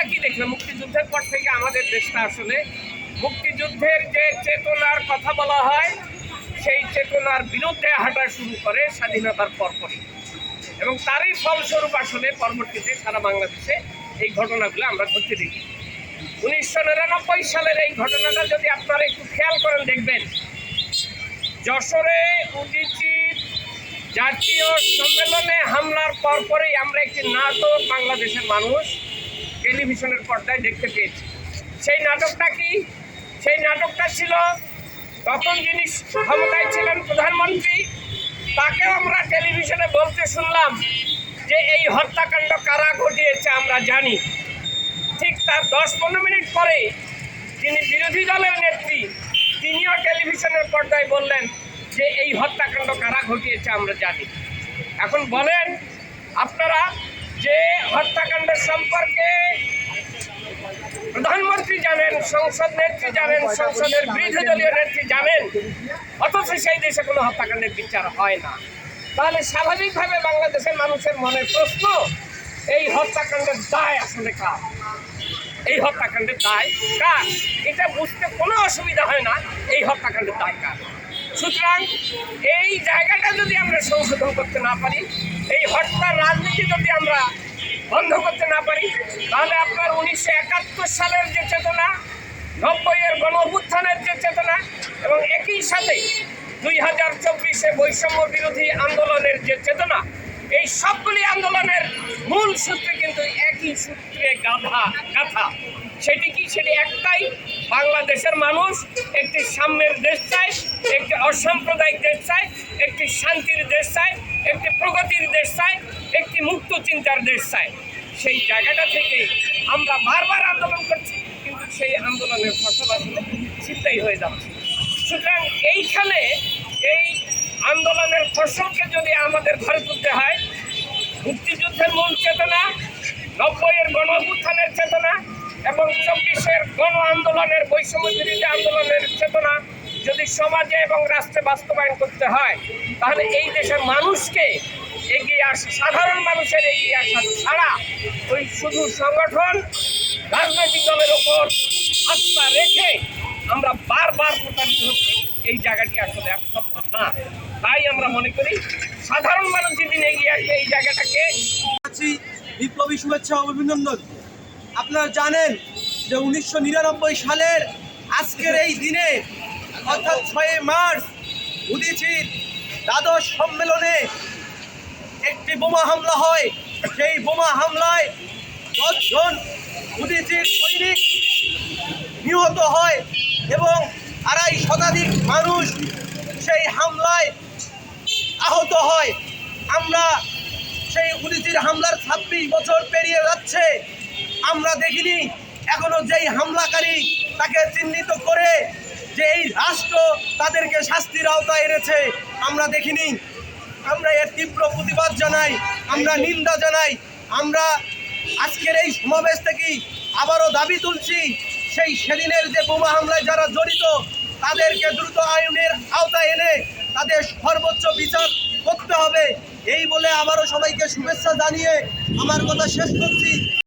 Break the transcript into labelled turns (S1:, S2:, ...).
S1: আমরা কি দেখলাম? মুক্তিযুদ্ধের পর থেকে আমাদের দেশটা আসলে মুক্তিযুদ্ধের যে চেতনার কথা বলা হয়, সেই চেতনার বিরুদ্ধে হাঁটা শুরু করে স্বাধীনতার পরপরই। এবং তারই ফলস্বরূপ আসলে পরবর্তীতে সারা বাংলাদেশে এই ঘটনাগুলো আমরা ঘটতে দেখি। উনিশশো নিরানব্বই সালের এই ঘটনাটা যদি আপনারা একটু খেয়াল করেন, দেখবেন যশোরে উদিচির জাতীয় সম্মেলনে হামলার পরপরই আমরা একটি নাটক বাংলাদেশের মানুষ টেলিভিশনের পর্দায় দেখতে পেয়েছি। সেই নাটকটা কি? সেই নাটকটা ছিল তখন যিনি ক্ষমতায় ছিলেন প্রধানমন্ত্রী, তাকেও আমরা টেলিভিশনে বলতে শুনলাম যে এই হত্যাকাণ্ড কারা ঘটিয়েছে আমরা জানি। ঠিক তার দশ পনেরো মিনিট পরে যিনি বিরোধী দলের নেত্রী, তিনিও টেলিভিশনের পর্দায় বললেন যে এই হত্যাকাণ্ড কারা ঘটিয়েছে আমরা জানি। এখন বলেন, আপনারা যে হত্যাকাণ্ড সম্পর্কে প্রধানমন্ত্রী জানেন, সংসদ নেত্রী জানেন, সংসদের বিরোধী দলীয় নেত্রী জানেন, অথচ সেই দেশে কোনো হত্যাকাণ্ডের বিচার হয় না। তাহলে স্বাভাবিকভাবে বাংলাদেশের মানুষের মনে প্রশ্ন, এই হত্যাকাণ্ডের দায় আসলে কার? এই হত্যাকাণ্ডের দায় কার? এটা বুঝতে কোনো অসুবিধা হয় না, এই হত্যাকাণ্ডের দায় কার? সুতরাং এই জায়গাটা যদি আমরা সংশোধন করতে না পারি, এই হত্যার রাজনীতি যদি আমরা বন্ধ করতে না পারি, তাহলে আপনার উনিশশো একাত্তর সালের যে চেতনা, নব্বইয়ের গণ অভ্যুত্থানের যে চেতনা এবং একই সাথে দুই হাজার চব্বিশে বৈষম্য বিরোধী আন্দোলনের যে চেতনা এই সবগুলি আন্দোলনের মূল সূত্রে কিন্তু একই সূত্রে গাধা গাথা। সেটি কি? সেটি একটাই। বাংলাদেশের মানুষ একটি সাম্যের দেশ চায়, একটি অসাম্প্রদায়িক দেশ চায়, একটি শান্তির দেশ চায়, একটি প্রগতির দেশ চায়, একটি মুক্ত চিন্তার দেশ চায়। সেই জায়গাটা থেকে আমরা বারবার আন্দোলন করছি, কিন্তু সেই আন্দোলনের ফসল আসলে চিন্তাই হয়ে যাচ্ছে। সুতরাং এইখানে এই আন্দোলনের ফসলকে যদি আমাদের ঘরে তুলতে হয় মুক্তিযুদ্ধের মূল চেতনা, নব্বইয়ের গণ অভ্যুত্থানের চেতনা এবং চব্বিশের গণ আন্দোলনের বৈষম্য আন্দোলনের চেতনা যদি সমাজে এবং রাষ্ট্রে বাস্তবায়ন করতে হয়, তাহলে এই দেশের মানুষকে এগিয়ে আসা, সাধারণ মানুষের এগিয়ে আসা ছাড়া ওই শুধু সংগঠন, রাজনৈতিক দলের ওপর আস্থা রেখে আমরা বারবার প্রতারিত হচ্ছি, এই জায়গাটি আসলে আর সম্ভব না। তাই আমরা মনে করি সাধারণ মানুষ যেদিন এগিয়ে আসবে এই জায়গাটাকে।
S2: বিপ্লবী শুভেচ্ছা অভিনন্দন। আপনারা জানেন যে উনিশশো নিরানব্বই সালের আজকের এই দিনে, অর্থাৎ ছয় মার্চ উদিচির দ্বাদশ সম্মেলনে একটি বোমা হামলা হয়। সেই বোমা হামলায় দশজন উদিচির সৈনিক নিহত হয় এবং আড়াই শতাধিক মানুষ সেই হামলায় আহত হয়। আমরা সেই উদিচির হামলার ছাব্বিশ বছর পেরিয়ে যাচ্ছে। আমরা দেখিনি, এখনও যেই হামলাকারী তাকে চিহ্নিত করে যে এই রাষ্ট্র তাদেরকে শাস্তির আওতায় এনেছে, আমরা দেখিনি। আমরা এর তীব্র প্রতিবাদ জানাই, আমরা নিন্দা জানাই, আমরা আজকের এই সমাবেশ থেকেই আবারও দাবি তুলছি, সেই সেদিনের যে বোমা হামলায় যারা জড়িত, তাদেরকে দ্রুত আইনের আওতায় এনে তাদের সর্বোচ্চ বিচার করতে হবে। এই বলে আমারও সবাইকে শুভেচ্ছা জানিয়ে আমার কথা শেষ করছি।